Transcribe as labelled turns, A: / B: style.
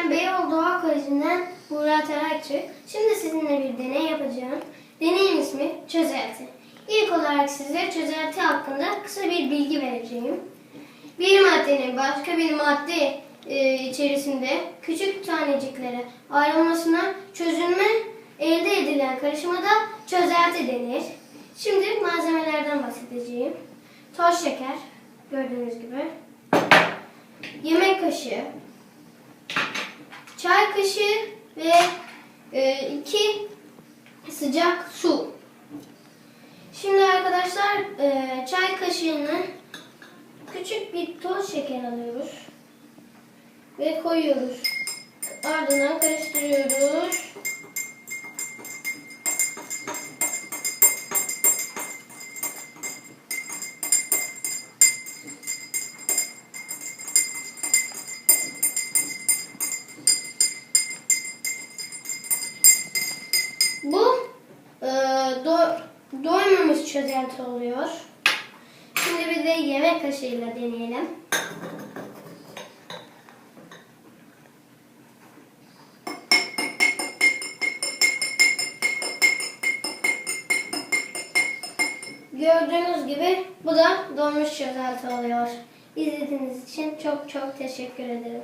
A: Ben Beyoğlu Doğa Koleji'nden Buğra Tarakçı. Şimdi sizinle bir deney yapacağım. Deneyin ismi çözelti. İlk olarak size çözelti hakkında kısa bir bilgi vereceğim. Bir maddenin başka bir madde e, içerisinde küçük taneciklere ayrılmasına çözünme elde edilen karışıma da çözelti denir. Şimdi malzemelerden bahsedeceğim. Toz şeker, gördüğünüz gibi. Yemek kaşığı, çay kaşığı ve e, iki sıcak su. Şimdi arkadaşlar e, çay kaşığını küçük bir toz şeker alıyoruz ve koyuyoruz. Ardından karıştırıyoruz. Do, doymamış çözelti oluyor. Şimdi bir de yemek kaşığıyla deneyelim. Gördüğünüz gibi bu da donmuş çözelti oluyor. İzlediğiniz için çok çok teşekkür ederim.